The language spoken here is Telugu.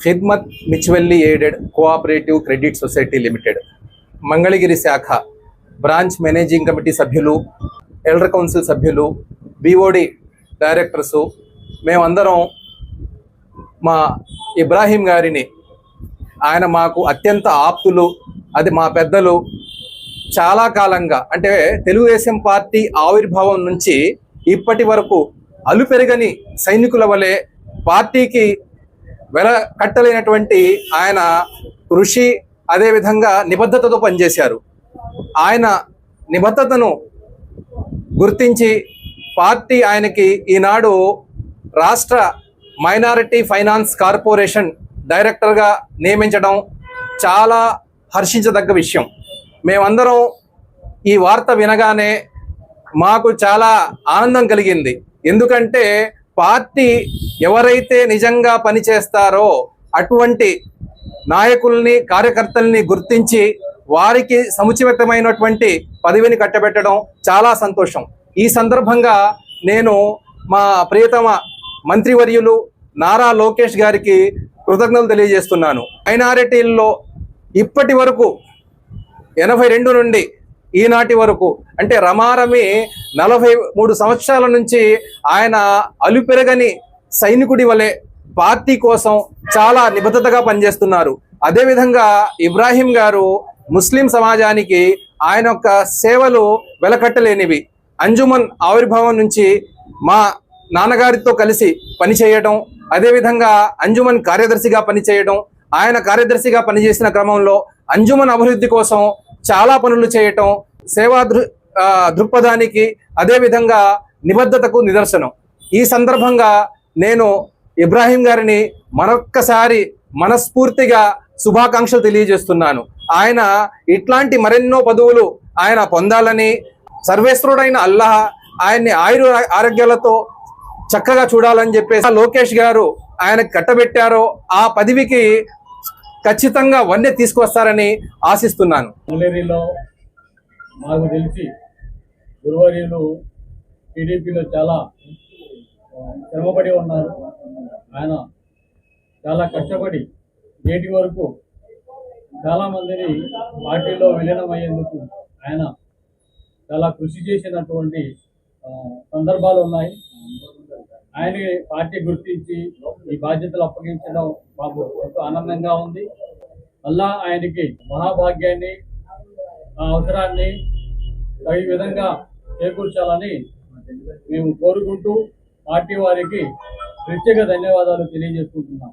Khidmat mutually aided cooperative credit society limited Mangalagiri శాఖ బ్రాంచ్ మేనేజింగ్ కమిటీ సభ్యులు ఎల్డర్ కౌన్సిల్ సభ్యులు బీఓడి డైరెక్టర్సు మేమందరం మా ఇబ్రాహీం గారిని ఆయన మాకు అత్యంత ఆప్తులు అది మా పెద్దలు చాలా కాలంగా అంటే తెలుగుదేశం పార్టీ ఆవిర్భావం నుంచి ఇప్పటి వరకు అలుపెరగని సైనికుల వలె పార్టీకి వెల కట్టలేనటువంటి ఆయన కృషి అదేవిధంగా నిబద్ధతతో పనిచేశారు. ఆయన నిబద్ధతను గుర్తించి పార్టీ ఆయనకి ఈనాడు రాష్ట్ర మైనారిటీ ఫైనాన్స్ కార్పొరేషన్ డైరెక్టర్గా నియమించడం చాలా హర్షించదగ్గ విషయం. మేమందరం ఈ వార్త వినగానే మాకు చాలా ఆనందం కలిగింది. ఎందుకంటే పార్టీ ఎవరైతే నిజంగా పనిచేస్తారో అటువంటి నాయకుల్ని కార్యకర్తల్ని గుర్తించి వారికి సముచితమైనటువంటి పదవిని కట్టబెట్టడం చాలా సంతోషం. ఈ సందర్భంగా నేను మా ప్రియతమ మంత్రివర్యులు నారా లోకేష్ గారికి కృతజ్ఞతలు తెలియజేస్తున్నాను. మైనారిటీల్లో ఇప్పటి వరకు ఎనభై రెండు నుండి ఈనాటి వరకు అంటే రమారమి నలభై మూడు సంవత్సరాల నుంచి ఆయన అలుపెరగని సైనికుడి వలె పార్టీ కోసం చాలా నిబద్ధతగా పనిచేస్తున్నారు. అదేవిధంగా ఇబ్రాహీం గారు ముస్లిం సమాజానికి ఆయన యొక్క సేవలు వెలకట్టలేనివి. అంజుమన్ ఆవిర్భావం నుంచి మా నాన్నగారితో కలిసి పనిచేయడం అదేవిధంగా అంజుమన్ కార్యదర్శిగా పనిచేయడం ఆయన కార్యదర్శిగా పనిచేసిన క్రమంలో అంజుమన్ అభివృద్ధి కోసం చాలా పనులు చేయటం సేవా దృ దృక్పథానికి అదేవిధంగా నిబద్ధతకు నిదర్శనం. ఈ సందర్భంగా నేను ఇబ్రాహీం గారిని మరొక్కసారి మనస్ఫూర్తిగా శుభాకాంక్షలు తెలియజేస్తున్నాను. ఆయన ఇట్లాంటి మరెన్నో పదవులు ఆయన పొందాలని సర్వేశ్వరుడైన అల్లాహ్ ఆయన్ని ఆయుర ఆరోగ్యాలతో చక్కగా చూడాలని చెప్పేసి లోకేష్ గారు ఆయన కట్టబెట్టారో ఆ పదవికి ఖచ్చితంగా వన్నె తీసుకొస్తారని ఆశిస్తున్నాను. తెలిసి గురువర్యులు టీడీపీలో చాలా శ్రమపడి ఉన్నారు. ఆయన చాలా కష్టపడి నేటి వరకు చాలామందిని పార్టీలో విలీనం అయ్యేందుకు ఆయన చాలా కృషి చేసినటువంటి సందర్భాలు ఉన్నాయి. ఆయన పార్టీ గుర్తించి ఈ బాధ్యతలు అప్పగించడం మాకు ఎంతో ఆనందంగా ఉంది. అల్లా ఆయనకి మహాభాగ్యాన్ని ఆ అవసరాన్ని ఈ విధంగా చేకూర్చాలని మేము కోరుకుంటూ పార్టీ వారికి ప్రత్యేక ధన్యవాదాలు తెలియజేసుకుంటున్నాం.